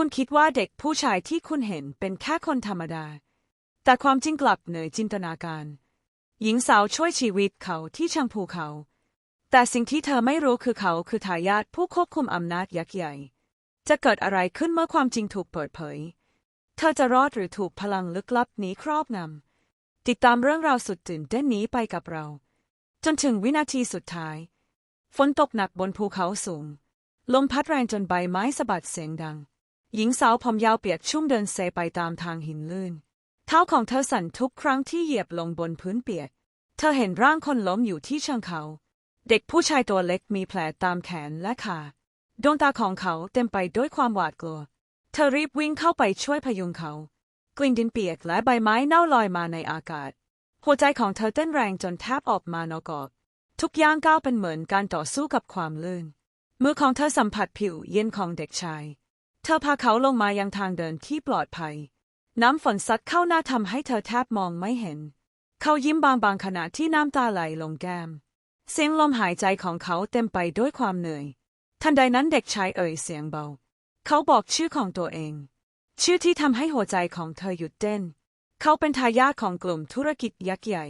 คุณคิดว่าเด็กผู้ชายที่คุณเห็นเป็นแค่คนธรรมดา แต่ความจริงกลับเหนือจินตนาการ หญิงสาวช่วยชีวิตเขาที่ชังภูเขา แต่สิ่งที่เธอไม่รู้คือเขาคือทายาทผู้ควบคุมอำนาจยักษ์ใหญ่ จะเกิดอะไรขึ้นเมื่อความจริงถูกเปิดเผย เธอจะรอดหรือถูกพลังลึกลับนี้ครอบงำติดตามเรื่องราวสุดตื่นเต้นนี้ไปกับเรา จนถึงวินาทีสุดท้าย ฝนตกหนักบนภูเขาสูง ลมพัดแรงจนใบไม้สะบัดเสียงดัง หญิงสาวผมยาวเปียกชุ่มเดินเซไปตามทางหินลื่น เท้าของเธอสั่นทุกครั้งที่เหยียบลงบนพื้นเปียก เธอเห็นร่างคนล้มอยู่ที่เชิงเขา เด็กผู้ชายตัวเล็กมีแผลตามแขนและขาดวงตาของเขาเต็มไปด้วยความหวาดกลัว เธอรีบวิ่งเข้าไปช่วยพยุงเขา กลิ่นดินเปียกและใบไม้เน่าลอยมาในอากาศ หัวใจของเธอเต้นแรงจนแทบออกมานอกอกทุกย่างก้าวเป็นเหมือนการต่อสู้กับความลื่น มือของเธอสัมผัสผิวเย็นของเด็กชาย เธอพาเขาลงมายังทางเดินที่ปลอดภัย น้ำฝนซัดเข้าหน้าทำให้เธอแทบมองไม่เห็น เขายิ้มบางๆขณะที่น้ำตาไหลลงแก้ม เสียงลมหายใจของเขาเต็มไปด้วยความเหนื่อย ทันใดนั้นเด็กชายเอ่ยเสียงเบา เขาบอกชื่อของตัวเอง ชื่อที่ทำให้หัวใจของเธอหยุดเต้น เขาเป็นทายาทของกลุ่มธุรกิจยักษ์ใหญ่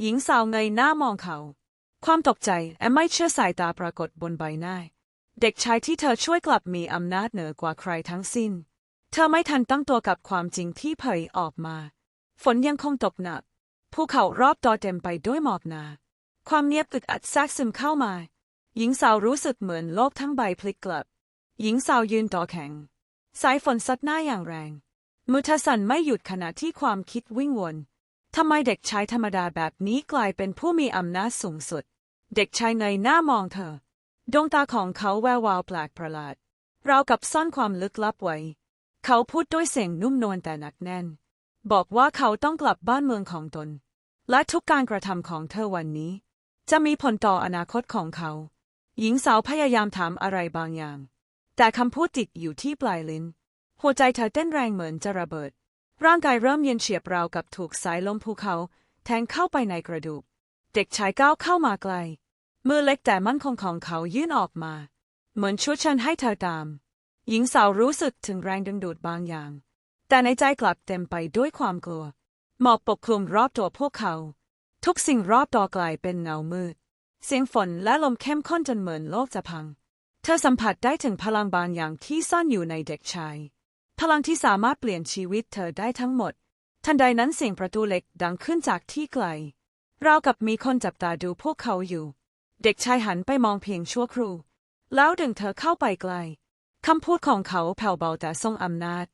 หญิงสาวเงยหน้ามองเขา ความตกใจและไม่เชื่อสายตาปรากฏบนใบหน้า เด็กชายที่เธอช่วยกลับมีอำนาจเหนือกว่าใครทั้งสิ้น เธอไม่ทันตั้งตัวกับความจริงที่เผยออกมา ฝนยังคงตกหนัก ภูเขารอบตัวเต็มไปด้วยหมอกหนา ความเงียบอึดอัดแทรกซึมเข้ามา หญิงสาวรู้สึกเหมือนโลกทั้งใบพลิกกลับ หญิงสาวยืนต่อแข็ง สายฝนซัดหน้าอย่างแรง มือเธอสั่นไม่หยุดขณะที่ความคิดวิ่งวนทำไมเด็กชายธรรมดาแบบนี้กลายเป็นผู้มีอำนาจสูงสุด เด็กชายเงยหน้ามองเธอ ดวงตาของเขาแวววาวแปลกประหลาดราวกับซ่อนความลึกลับไว้ เขาพูดด้วยเสียงนุ่มนวลแต่หนักแน่น บอกว่าเขาต้องกลับบ้านเมืองของตน และทุกการกระทำของเธอวันนี้ จะมีผลต่ออนาคตของเขา หญิงสาวพยายามถามอะไรบางอย่าง แต่คำพูดติดอยู่ที่ปลายลิ้น หัวใจเธอเต้นแรงเหมือนจะระเบิด ร่างกายเริ่มเย็นเฉียบราวกับถูกสายลมภูเขา แทงเข้าไปในกระดูก เด็กชายก้าวเข้ามาไกล มือเล็กแต่มั่นคงของเขายื่นออกมา เหมือนชุดชันให้เธอตาม หญิงสาวรู้สึกถึงแรงดึงดูดบางอย่าง แต่ในใจกลับเต็มไปด้วยความกลัว หมอกปกคลุมรอบตัวพวกเขา ทุกสิ่งรอบตัวกลายเป็นเงามืด เสียงฝนและลมเข้มข้นจนเหมือนโลกจะพัง เธอสัมผัสได้ถึงพลังบางอย่างที่ซ่อนอยู่ในเด็กชาย พลังที่สามารถเปลี่ยนชีวิตเธอได้ทั้งหมด ทันใดนั้นเสียงประตูเหล็กดังขึ้นจากที่ไกลราวกับมีคนจับตาดูพวกเขาอยู่ เด็กชายหันไปมองเพียงชั่วครู่ แล้วดึงเธอเข้าไปใกล้คำพูดของเขาแผ่วเบาแต่ทรงอำนาจ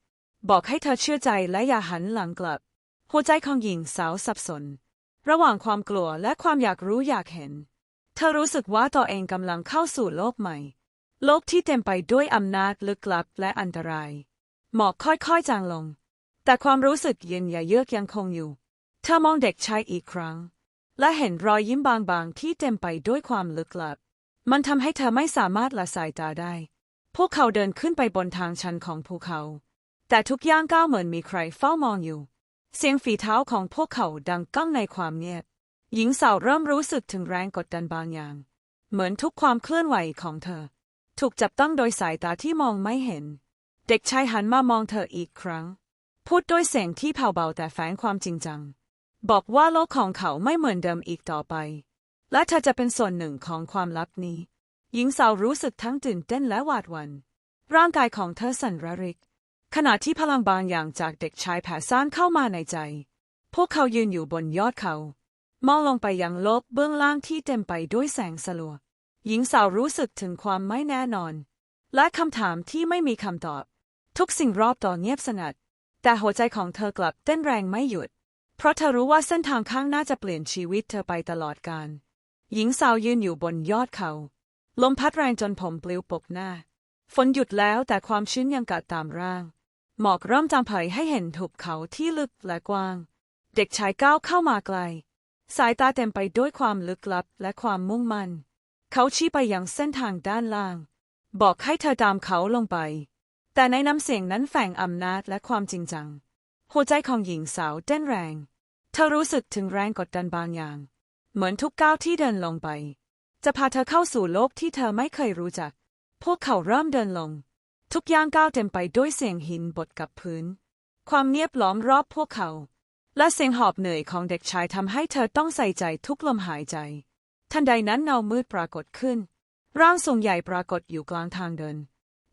บอกให้เธอเชื่อใจและอย่าหันหลังกลับ หัวใจของหญิงสาวสับสน ระหว่างความกลัวและความอยากรู้อยากเห็น เธอรู้สึกว่าตัวเองกำลังเข้าสู่โลกใหม่ โลกที่เต็มไปด้วยอำนาจลึกลับและอันตราย หมอกค่อยๆจางลง แต่ความรู้สึกเย็นอย่าเยือกยังคงอยู่ เธอมองเด็กชายอีกครั้ง และเห็นรอยยิ้มบางๆ ที่เต็มไปด้วยความลึกลับ มันทำให้เธอไม่สามารถละสายตาได้ พวกเขาเดินขึ้นไปบนทางชันของภูเขา แต่ทุกย่างก้าวเหมือนมีใครเฝ้ามองอยู่ เสียงฝีเท้าของพวกเขาดังก้องในความเงียบ หญิงสาวเริ่มรู้สึกถึงแรงกดดันบางอย่าง เหมือนทุกความเคลื่อนไหวของเธอ ถูกจับต้องโดยสายตาที่มองไม่เห็น เด็กชายหันมามองเธออีกครั้ง พูดด้วยเสียงที่แผ่วเบาแต่แฝงความจริงจัง บอกว่าโลกของเขาไม่เหมือนเดิมอีกต่อไป และเธอจะเป็นส่วนหนึ่งของความลับนี้ หญิงสาวรู้สึกทั้งตื่นเต้นและหวาดหวัน่นร่างกายของเธอสั่นระริก ขณะที่พลังบางอย่างจากเด็กชายแผ่ซ่านเข้ามาในใจ พวกเขายืนอยู่บนยอดเขา มองลงไปยังโลกเบื้องล่างที่เต็มไปด้วยแสงสลัว หญิงสาวรู้สึกถึงความไม่แน่นอน และคำถามที่ไม่มีคำตอบ ทุกสิ่งรอบตัวเงียบสงัด แต่หัวใจของเธอกลับเต้นแรงไม่หยุด เพราะเธอรู้ว่าเส้นทางข้างหน้าจะเปลี่ยนชีวิตเธอไปตลอดกาลหญิงสาวยืนอยู่บนยอดเขา ลมพัดแรงจนผมปลิวปกหน้า ฝนหยุดแล้วแต่ความชื้นยังกัดตามร่าง หมอกเริ่มจางเผยให้เห็นหุบเขาที่ลึกและกว้าง เด็กชายก้าวเข้ามาไกล สายตาเต็มไปด้วยความลึกลับและความมุ่งมั่น เขาชี้ไปยังเส้นทางด้านล่าง บอกให้เธอตามเขาลงไป แต่ในน้ำเสียงนั้นแฝงอำนาจและความจริงจัง หัวใจของหญิงสาวเต้นแรง เธอรู้สึกถึงแรงกดดันบางอย่าง เหมือนทุกก้าวที่เดินลงไป จะพาเธอเข้าสู่โลกที่เธอไม่เคยรู้จัก พวกเขาเริ่มเดินลง ทุกย่างก้าวเต็มไปด้วยเสียงหินบดกับพื้น ความเงียบล้อมรอบพวกเขา และเสียงหอบเหนื่อยของเด็กชายทำให้เธอต้องใส่ใจทุกลมหายใจ ทันใดนั้นเงามืดปรากฏขึ้น ร่างทรงใหญ่ปรากฏอยู่กลางทางเดิน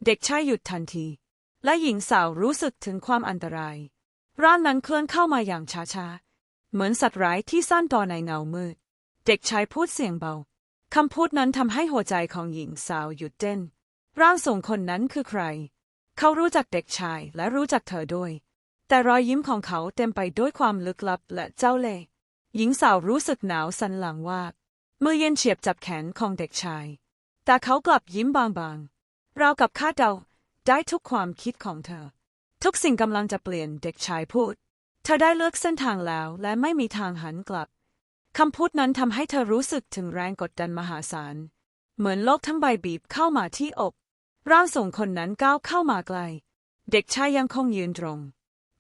เด็กชายหยุดทันที และหญิงสาวรู้สึกถึงความอันตราย ร่างนั้นเคลื่อนเข้ามาอย่างช้าๆ เหมือนสัตว์ร้ายที่ซ่อนตัวในเงามืด เด็กชายพูดเสียงเบา คำพูดนั้นทำให้หัวใจของหญิงสาวหยุดเต้น ร่างทรงคนนั้นคือใคร เขารู้จักเด็กชายและรู้จักเธอด้วย แต่รอยยิ้มของเขาเต็มไปด้วยความลึกลับและเจ้าเล่ห์ หญิงสาวรู้สึกหนาวสันหลังว่ามือเย็นเฉียบจับแขนของเด็กชาย แต่เขากลับยิ้มบางๆราวกับคาดเดาได้ทุกความคิดของเธอ ทุกสิ่งกำลังจะเปลี่ยนเด็กชายพูด เธอได้เลือกเส้นทางแล้วและไม่มีทางหันกลับคำพูดนั้นทำให้เธอรู้สึกถึงแรงกดดันมหาศาล เหมือนโลกทั้งใบบีบเข้ามาที่อก ร่างทรงคนนั้นก้าวเข้ามาไกล เด็กชายยังคงยืนตรง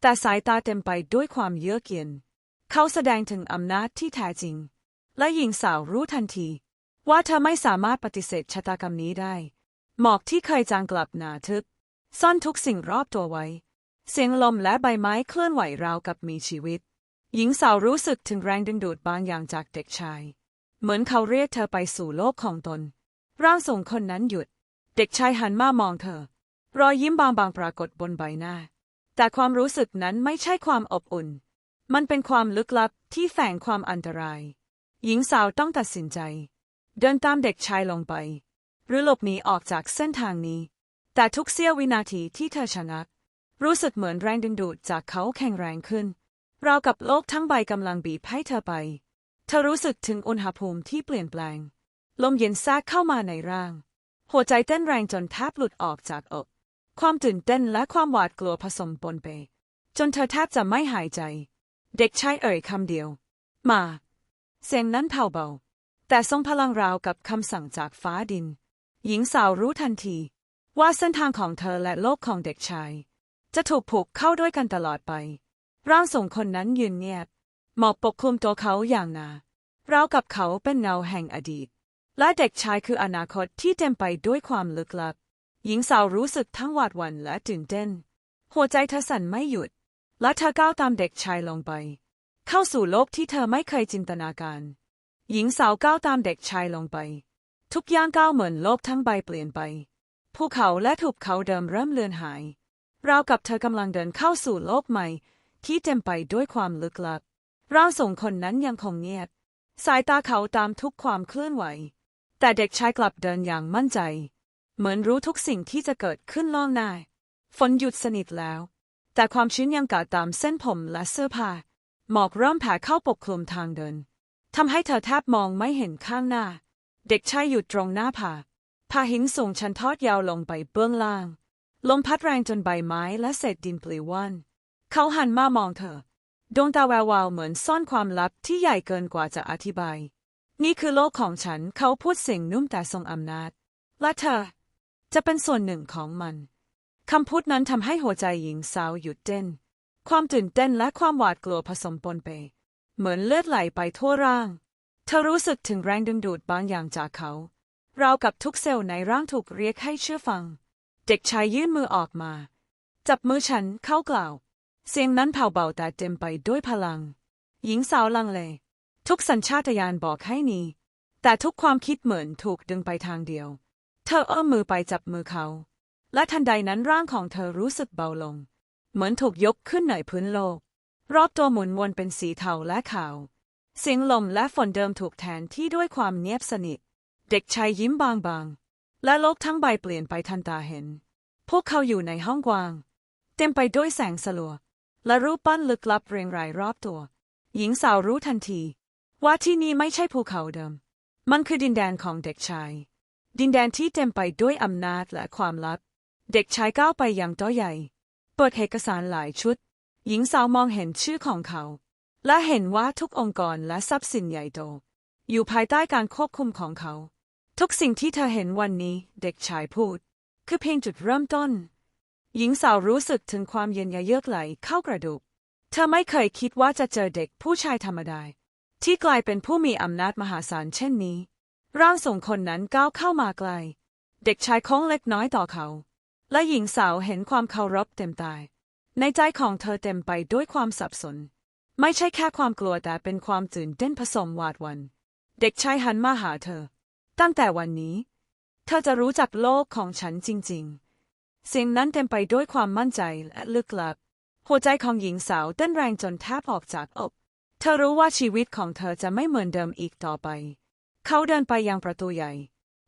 แต่สายตาเต็มไปด้วยความเยือกเย็น เขาแสดงถึงอำนาจที่แท้จริง และหญิงสาวรู้ทันที ว่าเธอไม่สามารถปฏิเสธชะตากรรมนี้ได้ หมอกที่เคยจางกลับหนาทึบ ซ่อนทุกสิ่งรอบตัวไว้ เสียงลมและใบไม้เคลื่อนไหวราวกับมีชีวิต หญิงสาวรู้สึกถึงแรงดึงดูดบางอย่างจากเด็กชาย เหมือนเขาเรียกเธอไปสู่โลกของตน ร่างทรงคนนั้นหยุด เด็กชายหันมามองเธอ รอยยิ้มบางๆปรากฏบนใบหน้า แต่ความรู้สึกนั้นไม่ใช่ความอบอุ่น มันเป็นความลึกลับที่แฝงความอันตราย หญิงสาวต้องตัดสินใจ เดินตามเด็กชายลงไป หรือหลบหนีออกจากเส้นทางนี้ แต่ทุกเสี้ยววินาทีที่เธอชะงัก รู้สึกเหมือนแรงดึงดูดจากเขาแข็งแรงขึ้น ราวกับโลกทั้งใบกำลังบีบให้เธอไป เธอรู้สึกถึงอุณหภูมิที่เปลี่ยนแปลง ลมเย็นแทรกเข้ามาในร่าง หัวใจเต้นแรงจนแทบหลุดออกจากอก ความตื่นเต้นและความหวาดกลัวผสมปนไป จนเธอแทบจะไม่หายใจ เด็กชายเอ่ยคำเดียว มา เสียงนั้นแผ่วเบา แต่ทรงพลังราวกับคำสั่งจากฟ้าดิน หญิงสาวรู้ทันที ว่าเส้นทางของเธอและโลกของเด็กชาย จะถูกผูกเข้าด้วยกันตลอดไป ร่างทรงคนนั้นยืนเงียบ หมอกปกคลุมตัวเขาอย่างหนาเรากับเขาเป็นเงาแห่งอดีต และเด็กชายคืออนาคตที่เต็มไปด้วยความลึกลับ หญิงสาวรู้สึกทั้งหวาดหวั่นและตื่นเต้น หัวใจเธอสั่นไม่หยุด และเธอก้าวตามเด็กชายลงไป เข้าสู่โลกที่เธอไม่เคยจินตนาการ หญิงสาวก้าวตามเด็กชายลงไป ทุกอย่างก้าวเหมือนโลกทั้งใบเปลี่ยนไป ภูเขาและถูกเขาเดิมเริ่มเลือนหาย ราวกับเธอกำลังเดินเข้าสู่โลกใหม่ ที่เต็มไปด้วยความลึกลับร่างทรงคนนั้นยังคงเงียบ สายตาเขาตามทุกความเคลื่อนไหว แต่เด็กชายกลับเดินอย่างมั่นใจ เหมือนรู้ทุกสิ่งที่จะเกิดขึ้นล่วงหน้าฝนหยุดสนิทแล้ว แต่ความชื้นยังกาดตามเส้นผมและเสื้อผ้าหมอกเริ่มแผ่เข้าปกคลุมทางเดินทำให้เธอแทบมองไม่เห็นข้างหน้า เด็กชายหยุดตรงหน้าผาผาหินสูงชันทอดยาวลงไปเบื้องล่าง ลมพัดแรงจนใบไม้และเศษดินปลิวว่อน เขาหันมามองเธอ ดวงตาแวววาวเหมือนซ่อนความลับที่ใหญ่เกินกว่าจะอธิบาย นี่คือโลกของฉัน เขาพูดเสียงนุ่มแต่ทรงอำนาจ และเธอ จะเป็นส่วนหนึ่งของมัน คำพูดนั้นทำให้หัวใจหญิงสาวหยุดเต้น ความตื่นเต้นและความหวาดกลัวผสมปนไป เหมือนเลือดไหลไปทั่วร่าง เธอรู้สึกถึงแรงดึงดูดบางอย่างจากเขาราวกับทุกเซลล์ในร่างถูกเรียกให้เชื่อฟัง เด็กชายยื่นมือออกมา จับมือฉันเข้ากล่าว เสียงนั้นเผาเบาแต่เต็มไปด้วยพลัง หญิงสาวลังเล ทุกสัญชาตญาณบอกให้หนีแต่ทุกความคิดเหมือนถูกดึงไปทางเดียว เธอเอื้อมมือไปจับมือเขา และทันใดนั้นร่างของเธอรู้สึกเบาลง เหมือนถูกยกขึ้นเหนือพื้นโลก รอบตัวหมุนวนเป็นสีเทาและขาว เสียงลมและฝนเดิมถูกแทนที่ด้วยความเงียบสนิท เด็กชายยิ้มบางๆ และโลกทั้งใบเปลี่ยนไปทันตาเห็น พวกเขาอยู่ในห้องกว้าง เต็มไปด้วยแสงสลัว และรูปปั้นลึกลับเรียงรายรอบตัว หญิงสาวรู้ทันที ว่าที่นี่ไม่ใช่ภูเขาเดิม มันคือดินแดนของเด็กชาย ดินแดนที่เต็มไปด้วยอำนาจและความลับ เด็กชายก้าวไปอย่างต้อใหญ่ เปิดเอกสารหลายชุด หญิงสาวมองเห็นชื่อของเขา และเห็นว่าทุกองค์กรและทรัพย์สินใหญ่โตอยู่ภายใต้การควบคุมของเขา ทุกสิ่งที่เธอเห็นวันนี้เด็กชายพูด คือเพียงจุดเริ่มต้น หญิงสาวรู้สึกถึงความเย็นยะเยือกไหลเข้ากระดูก เธอไม่เคยคิดว่าจะเจอเด็กผู้ชายธรรมดาที่กลายเป็นผู้มีอำนาจมหาศาลเช่นนี้ ร่างทรงคนนั้นก้าวเข้ามาไกล เด็กชายโค้งเล็กน้อยต่อเขา และหญิงสาวเห็นความเคารพเต็มตาย ในใจของเธอเต็มไปด้วยความสับสน ไม่ใช่แค่ความกลัวแต่เป็นความตื่นเต้นผสมหวาดวัน เด็กชายหันมาหาเธอ ตั้งแต่วันนี้ เธอจะรู้จักโลกของฉันจริงๆ สิ่งนั้นเต็มไปด้วยความมั่นใจและลึกลับ หัวใจของหญิงสาวเต้นแรงจนแทบออกจากอก เธอรู้ว่าชีวิตของเธอจะไม่เหมือนเดิมอีกต่อไป เขาเดินไปยังประตูใหญ่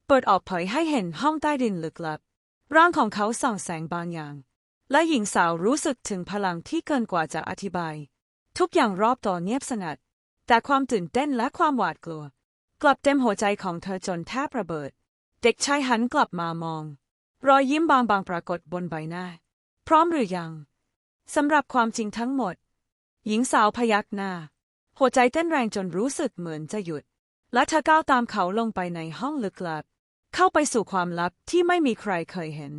เปิดออกเผยให้เห็นห้องใต้ดินลึกลับ ร่างของเขาส่องแสงบางอย่าง และหญิงสาวรู้สึกถึงพลังที่เกินกว่าจะอธิบาย ทุกอย่างรอบตัวเงียบสงัด แต่ความตื่นเต้นและความหวาดกลัว กลับเต็มหัวใจของเธอจนแทบระเบิด เด็กชายหันกลับมามอง รอยยิ้มบางๆปรากฏบนใบหน้า พร้อมหรือยังสำหรับความจริงทั้งหมด หญิงสาวพยักหน้า หัวใจเต้นแรงจนรู้สึกเหมือนจะหยุด และเธอก้าวตามเขาลงไปในห้องลึกลับ เข้าไปสู่ความลับที่ไม่มีใครเคยเห็น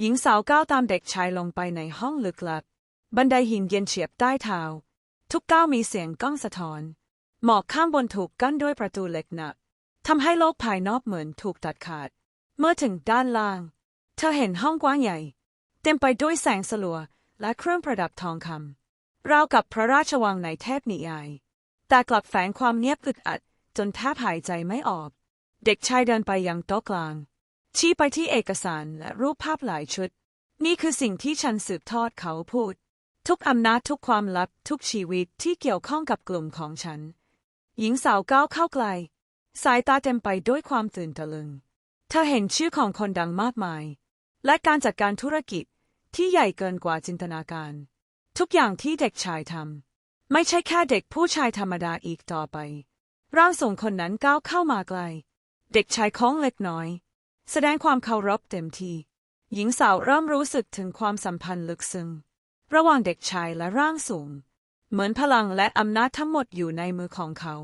หญิงสาวก้าวตามเด็กชายลงไปในห้องลึกลับ บันไดหินเย็นเฉียบใต้เท้า ทุกก้าวมีเสียงก้องสะท้อน หมอกข้างบนถูกกั้นด้วยประตูเหล็กหนักทำให้โลกภายนอกเหมือนถูกตัดขาด เมื่อถึงด้านล่าง เธอเห็นห้องกว้างใหญ่ เต็มไปด้วยแสงสลัวและเครื่องประดับทองคำราวกับพระราชวังในเทพนิยาย แต่กลับแฝงความเงียบอึดอัด จนแทบหายใจไม่ออก เด็กชายเดินไปยังโต๊ะกลาง ชี้ไปที่เอกสารและรูปภาพหลายชุด นี่คือสิ่งที่ฉันสืบทอดเขาพูด ทุกอำนาจทุกความลับทุกชีวิตที่เกี่ยวข้องกับกลุ่มของฉัน หญิงสาวก้าวเข้าใกล สายตาเต็มไปด้วยความตื่นตะลึง เธอเห็นชื่อของคนดังมากมาย และการจัดการธุรกิจที่ใหญ่เกินกว่าจินตนาการ ทุกอย่างที่เด็กชายทำไม่ใช่แค่เด็กผู้ชายธรรมดาอีกต่อไป ร่างทรงคนนั้นก้าวเข้ามาไกล เด็กชายคล้องเล็กน้อย แสดงความเคารพเต็มที่หญิงสาวเริ่มรู้สึกถึงความสัมพันธ์ลึกซึ้งระหว่างเด็กชายและร่างสูง เหมือนพลังและอำนาจทั้งหมดอยู่ในมือของเขา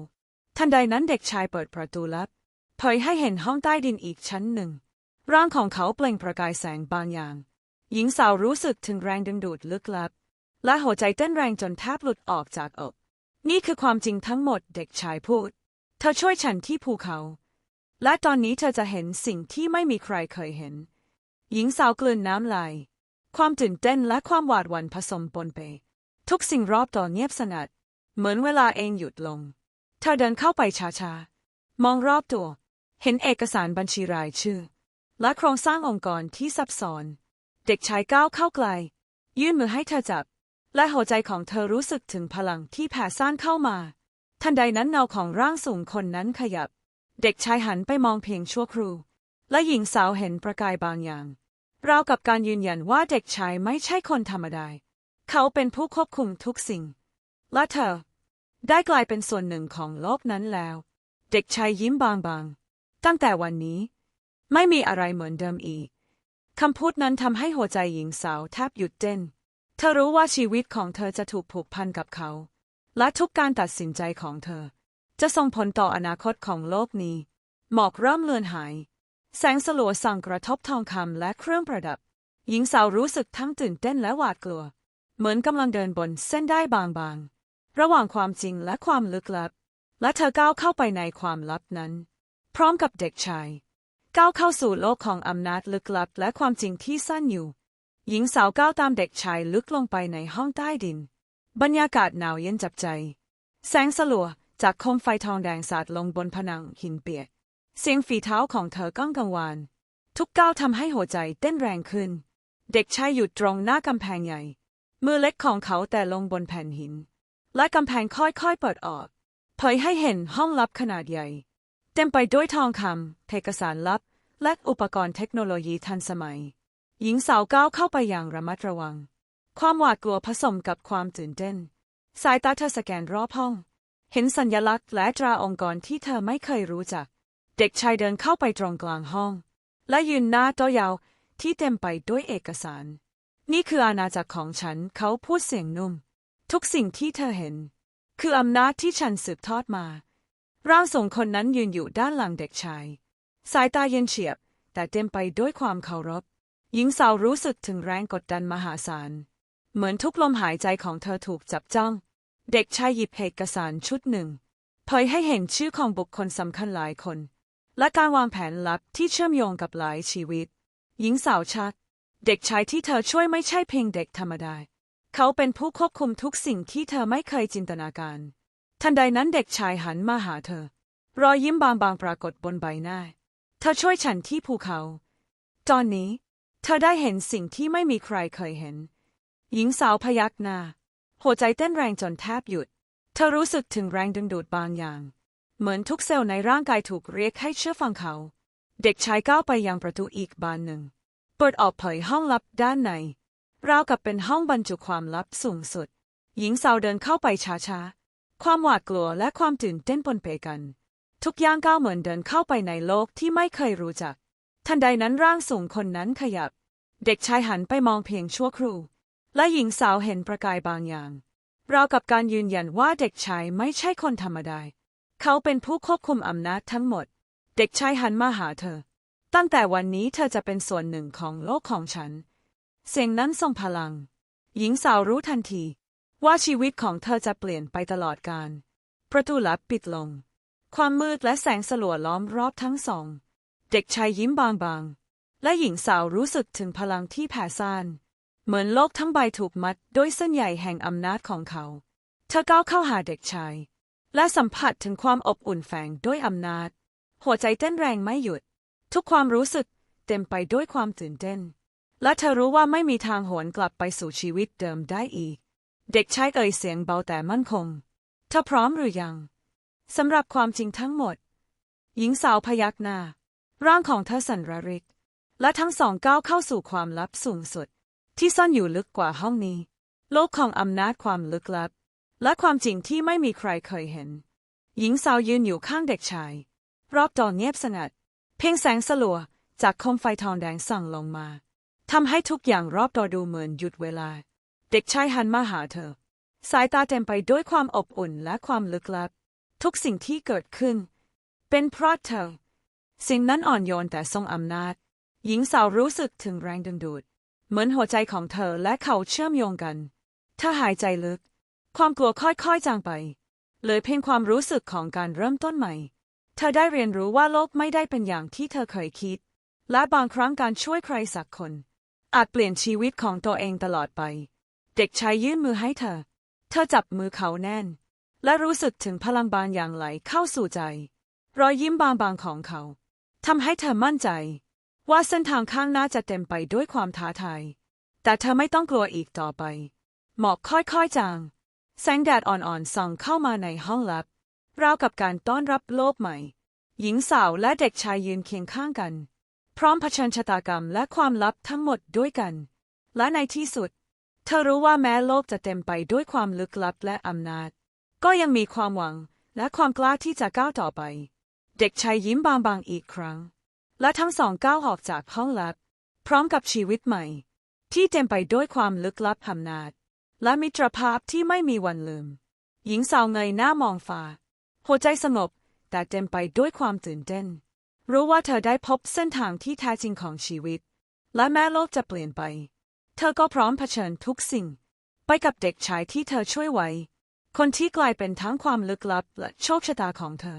ทันใดนั้นเด็กชายเปิดประตูลับ เผยให้เห็นห้องใต้ดินอีกชั้นหนึ่ง ร่างของเขาเปล่งประกายแสงบางอย่าง หญิงสาวรู้สึกถึงแรงดึงดูดลึกลับ และหัวใจเต้นแรงจนแทบหลุดออกจากอก นี่คือความจริงทั้งหมดเด็กชายพูด เธอช่วยฉันที่ภูเขา และตอนนี้เธอจะเห็นสิ่งที่ไม่มีใครเคยเห็น หญิงสาวกลืนน้ำลาย ความตื่นเต้นและความหวาดหวั่นผสมปนไป ทุกสิ่งรอบตัวเงียบสงัด เหมือนเวลาเองหยุดลง เธอเดินเข้าไปช้าๆ มองรอบตัว เห็นเอกสารบัญชีรายชื่อ และโครงสร้างองค์กรที่ซับซ้อน เด็กชายก้าวเข้าไกล ยื่นมือให้เธอจับ และหัวใจของเธอรู้สึกถึงพลังที่แผ่ซ่านเข้ามา ทันใดนั้นเงาของร่างสูงคนนั้นขยับ เด็กชายหันไปมองเพียงชั่วครู่ และหญิงสาวเห็นประกายบางอย่างราวกับการยืนยันว่าเด็กชายไม่ใช่คนธรรมดา เขาเป็นผู้ควบคุมทุกสิ่ง และเธอ ได้กลายเป็นส่วนหนึ่งของโลกนั้นแล้ว เด็กชายยิ้มบางๆ ตั้งแต่วันนี้ ไม่มีอะไรเหมือนเดิมอีก คำพูดนั้นทำให้หัวใจหญิงสาวแทบหยุดเต้น เธอรู้ว่าชีวิตของเธอจะถูกผูกพันกับเขา และทุกการตัดสินใจของเธอ จะส่งผลต่ออนาคตของโลกนี้ หมอกเริ่มเลือนหาย แสงสลัวส่องกระทบทองคำและเครื่องประดับ หญิงสาวรู้สึกทั้งตื่นเต้นและหวาดกลัว เหมือนกำลังเดินบนเส้นได้บางๆ ระหว่างความจริงและความลึกลับ และเธอก้าวเข้าไปในความลับนั้น พร้อมกับเด็กชาย ก้าวเข้าสู่โลกของอำนาจลึกลับและความจริงที่ซ่อนอยู่ หญิงสาวก้าวตามเด็กชายลึกลงไปในห้องใต้ดิน บรรยากาศหนาวเย็นจับใจ แสงสลัวจากโคมไฟทองแดงสาดลงบนผนังหินเปียก เสียงฝีเท้าของเธอก้องกังวานทุกก้าวทำให้หัวใจเต้นแรงขึ้น เด็กชายหยุดตรงหน้ากำแพงใหญ่ มือเล็กของเขาแต่ลงบนแผ่นหิน และกำแพงค่อยๆเปิดออก เผยให้เห็นห้องลับขนาดใหญ่ เต็มไปด้วยทองคำเอกสารลับ และอุปกรณ์เทคโนโลยีทันสมัย หญิงสาวก้าวเข้าไปอย่างระมัดระวัง ความหวาดกลัวผสมกับความตื่นเต้น สายตาเธอสแกนรอบห้อง เห็นสัญลักษณ์และตราองค์กรที่เธอไม่เคยรู้จัก เด็กชายเดินเข้าไปตรงกลางห้อง และยืนหน้าโต๊ะยาวที่เต็มไปด้วยเอกสาร นี่คืออาณาจักรของฉันเขาพูดเสียงนุ่ม ทุกสิ่งที่เธอเห็น คืออำนาจที่ฉันสืบทอดมา ร่างทรงคนนั้นยืนอยู่ด้านหลังเด็กชาย สายตาเย็นเฉียบ แต่เต็มไปด้วยความเคารพ หญิงสาวรู้สึกถึงแรงกดดันมหาศาล เหมือนทุกลมหายใจของเธอถูกจับจ้อง เด็กชายหยิบเอกสารชุดหนึ่งเผยให้เห็นชื่อของบุคคลสำคัญหลายคน และการวางแผนลับที่เชื่อมโยงกับหลายชีวิต หญิงสาวชัก เด็กชายที่เธอช่วยไม่ใช่เพียงเด็กธรรมดา เขาเป็นผู้ควบคุมทุกสิ่งที่เธอไม่เคยจินตนาการ ทันใดนั้นเด็กชายหันมาหาเธอ รอยยิ้มบางๆปรากฏบนใบหน้า เธอช่วยฉันที่ภูเขา ตอนนี้ เธอได้เห็นสิ่งที่ไม่มีใครเคยเห็น หญิงสาวพยักหน้า หัวใจเต้นแรงจนแทบหยุด เธอรู้สึกถึงแรงดึงดูดบางอย่าง เหมือนทุกเซลล์ในร่างกายถูกเรียกให้เชื่อฟังเขา เด็กชายก้าวไปยังประตูอีกบานหนึ่ง เปิดออกเผยห้องลับด้านใน ราวกับเป็นห้องบรรจุความลับสูงสุด หญิงสาวเดินเข้าไปช้าๆ ความหวาดกลัวและความตื่นเต้นปนเปกัน ทุกย่างก้าวเหมือนเดินเข้าไปในโลกที่ไม่เคยรู้จัก ทันใดนั้นร่างสูงคนนั้นขยับ เด็กชายหันไปมองเพียงชั่วครู่ และหญิงสาวเห็นประกายบางอย่างราวกับการยืนยันว่าเด็กชายไม่ใช่คนธรรมดา เขาเป็นผู้ควบคุมอำนาจทั้งหมด เด็กชายหันมาหาเธอ ตั้งแต่วันนี้เธอจะเป็นส่วนหนึ่งของโลกของฉัน เสียงนั้นทรงพลัง หญิงสาวรู้ทันที ว่าชีวิตของเธอจะเปลี่ยนไปตลอดกาลประตูลับปิดลง ความมืดและแสงสลัวล้อมรอบทั้งสอง เด็กชายยิ้มบางๆ และหญิงสาวรู้สึกถึงพลังที่แผ่ซ่าน เหมือนโลกทั้งใบถูกมัดด้วยเส้นใยแห่งอำนาจของเขา เธอก้าวเข้าหาเด็กชาย และสัมผัสถึงความอบอุ่นแฝงด้วยอำนาจ หัวใจเต้นแรงไม่หยุด ทุกความรู้สึกเต็มไปด้วยความตื่นเต้น และเธอรู้ว่าไม่มีทางหวนกลับไปสู่ชีวิตเดิมได้อีก เด็กชายเอ่ยเสียงเบาแต่มั่นคง เธอพร้อมหรือยังสำหรับความจริงทั้งหมด หญิงสาวพยักหน้า ร่างของเธอสั่นระริก และทั้งสองก้าวเข้าสู่ความลับสูงสุด ที่ซ่อนอยู่ลึกกว่าห้องนี้ โลกของอำนาจความลึกลับ และความจริงที่ไม่มีใครเคยเห็น หญิงสาวยืนอยู่ข้างเด็กชาย รอบตอนเงียบสงัด เพียงแสงสลัวจากโคมไฟทองแดงส่องลงมาทำให้ทุกอย่างรอบตัวดูเหมือนหยุดเวลา เด็กชายหันมาหาเธอ สายตาเต็มไปด้วยความอบอุ่นและความลึกลับ ทุกสิ่งที่เกิดขึ้น เป็นเพราะเธอ สิ่งนั้นอ่อนโยนแต่ทรงอำนาจ หญิงสาวรู้สึกถึงแรงดึงดูด เหมือนหัวใจของเธอและเขาเชื่อมโยงกันเธอหายใจลึก ความกลัวค่อยๆจางไป เลือเพียงความรู้สึกของการเริ่มต้นใหม่ เธอได้เรียนรู้ว่าโลกไม่ได้เป็นอย่างที่เธอเคยคิด และบางครั้งการช่วยใครสักคน อาจเปลี่ยนชีวิตของตัวเองตลอดไป เด็กชายยื่นมือให้เธอ เธอจับมือเขาแน่น และรู้สึกถึงพลังบางอย่างไหลเข้าสู่ใจ รอยยิ้มบางๆของเขาทำให้เธอมั่นใจ ว่าเส้นทางข้างหน้าจะเต็มไปด้วยความท้าทาย แต่เธอไม่ต้องกลัวอีกต่อไป หมอกค่อยๆจาง แสงแดดอ่อนๆส่องเข้ามาในห้องลับ ราวกับการต้อนรับโลกใหม่ หญิงสาวและเด็กชายยืนเคียงข้างกัน พร้อมเผชิญชะตากรรมและความลับทั้งหมดด้วยกัน และในที่สุด เธอรู้ว่าแม้โลกจะเต็มไปด้วยความลึกลับและอำนาจ ก็ยังมีความหวังและความกล้าที่จะก้าวต่อไป เด็กชายยิ้มบางๆอีกครั้ง และทั้งสองก้าวออกจากห้องลับ พร้อมกับชีวิตใหม่ ที่เต็มไปด้วยความลึกลับอำนาจ และมิตรภาพที่ไม่มีวันลืม หญิงสาวเงยหน้ามองฟ้า หัวใจสงบแต่เต็มไปด้วยความตื่นเต้น รู้ว่าเธอได้พบเส้นทางที่แท้จริงของชีวิต และแม้โลกจะเปลี่ยนไป เธอก็พร้อมเผชิญทุกสิ่ง ไปกับเด็กชายที่เธอช่วยไว้ คนที่กลายเป็นทั้งความลึกลับและโชคชะตาของเธอ